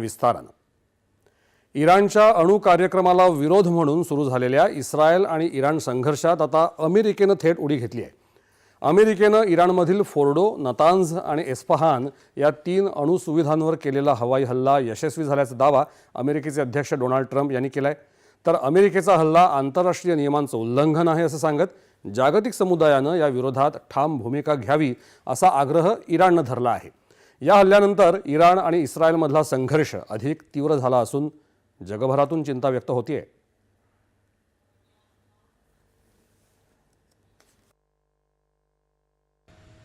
विस्तारानं. इराणच्या अणू कार्यक्रमाला विरोध म्हणून सुरू झालेल्या इस्रायल आणि इराण संघर्षात आता अमेरिकेनं थेट उडी घेतली आहे. अमेरिकेनं इराणमधील फोर्डो नतांझ आणि एस्फहान या तीन अणुसुविधांवर केलेला हवाई हल्ला यशस्वी झाल्याचा दावा अमेरिकेचे अध्यक्ष डोनाल्ड ट्रम्प यांनी केला आहे तर अमेरिकेचा हल्ला आंतरराष्ट्रीय नियमांचं उल्लंघन आहे असं सांगत जागतिक समुदायानं या विरोधात ठाम भूमिका घ्यावी असा आग्रह इराणनं धरला आहे. या हल्ल्यानंतर इराण आणि इस्रायलमधला संघर्ष अधिक तीव्र झाला असून जगभरातून चिंता व्यक्त होतीये.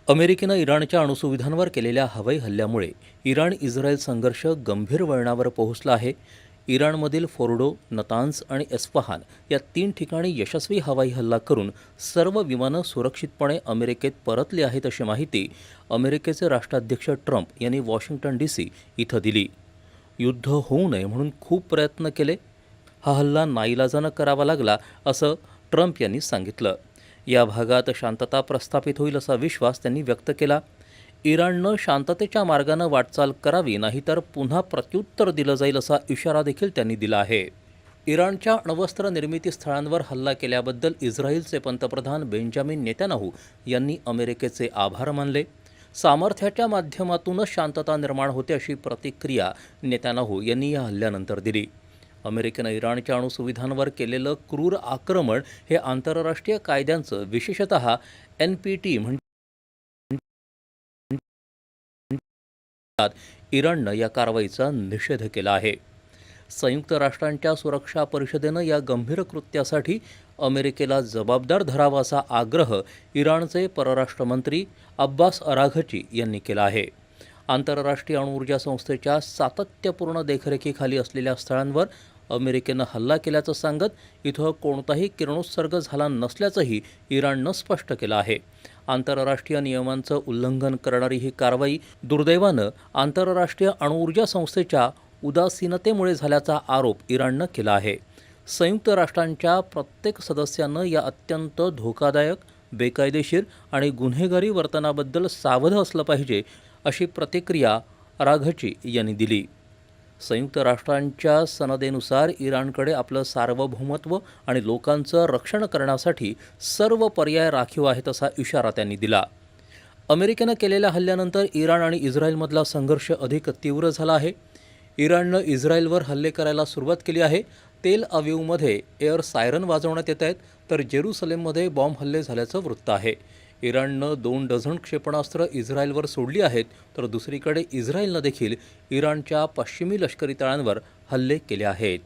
अमेरिकेनं इराणच्या अणुसुविधांवर केलेल्या हवाई हल्ल्यामुळे इराण इस्रायल संघर्ष गंभीर वळणावर पोहोचला आहे. इराणमधील फोर्डो नतान्स आणि एस्फहान या तीन ठिकाणी यशस्वी हवाई हल्ला करून सर्व विमानं सुरक्षितपणे अमेरिकेत परतली आहेत अशी माहिती अमेरिकेचे राष्ट्राध्यक्ष ट्रम्प यांनी वॉशिंग्टन डी सी इथं दिली. युद्ध होऊ नये म्हणून खूप प्रयत्न केले. हा हल्ला नाईलाजानं करावा लागला असं ट्रम्प यांनी सांगितलं. या भागात शांतता प्रस्थापित होईल असा विश्वास त्यांनी व्यक्त केला. इराणनं शांततेच्या मार्गानं वाटचाल करावी नाहीतर पुन्हा प्रत्युत्तर दिलं जाईल असा इशारा देखील त्यांनी दिला आहे. इराणच्या अण्वस्त्र निर्मिती स्थळांवर हल्ला केल्याबद्दल इस्रायलचे पंतप्रधान बेंजामिन नेत्यानाहू यांनी अमेरिकेचे आभार मानले. सामर्थ्याच्या माध्यमातूनच शांतता निर्माण होते अशी प्रतिक्रिया नेत्यानाहू यांनी या हल्ल्यानंतर दिली. अमेरिकेनं इराणच्या अणुसुविधांवर केलेलं क्रूर आक्रमण हे आंतरराष्ट्रीय कायद्यांचं विशेषतः एन पी टी म्हणजे इराणनं या कारवाईचा निषेध केला आहे. संयुक्त राष्ट्रांच्या सुरक्षा परिषदेनं या गंभीर कृत्यासाठी अमेरिकेला जबाबदार धरावा असा आग्रह इराणचे परराष्ट्रमंत्री अब्बास अराघची यांनी केला आहे. आंतरराष्ट्रीय अणुऊर्जा संस्थेच्या सातत्यपूर्ण देखरेखीखाली असलेल्या स्थळांवर अमेरिकेनं हल्ला केल्याचं सांगत इथं कोणताही किरणोत्सर्ग झाला नसल्याचंही इराणनं स्पष्ट केलं आहे. आंतरराष्ट्रीय नियमांचं उल्लंघन करणारी ही कारवाई दुर्दैवानं आंतरराष्ट्रीय अणुऊर्जा संस्थेच्या उदासीनतेमुळे झाल्याचा आरोप इराणनं केला आहे. संयुक्त राष्ट्रांच्या प्रत्येक सदस्यानं या अत्यंत धोकादायक बेकायदेशीर आणि गुन्हेगारी वर्तनाबद्दल सावध असलं पाहिजे अशी प्रतिक्रिया राघची यांनी दिली. संयुक्त राष्ट्रांच्या सनदेनुसार इराणकडे आपलं सार्वभौमत्व आणि लोकांचं रक्षण करण्यासाठी सर्व पर्याय राखीव आहेत असा इशारा त्यांनी दिला. अमेरिकेनं केलेल्या हल्ल्यानंतर इराण आणि इस्रायलमधला संघर्ष अधिक तीव्र झाला आहे. इराणनं इस्रायलवर हल्ले करायला सुरुवात केली आहे. तेल अविवमध्ये एअर सायरन वाजवण्यात येत आहेत तर जेरुसलेममध्ये बॉम्ब हल्ले झाल्याचं वृत्त आहे. इराणनं दोन डझन क्षेपणास्त्र इस्रायलवर सोडली आहेत तर दुसरीकडे इस्रायलनं देखील इराणच्या पश्चिमी लष्करी तळांवर हल्ले केले आहेत.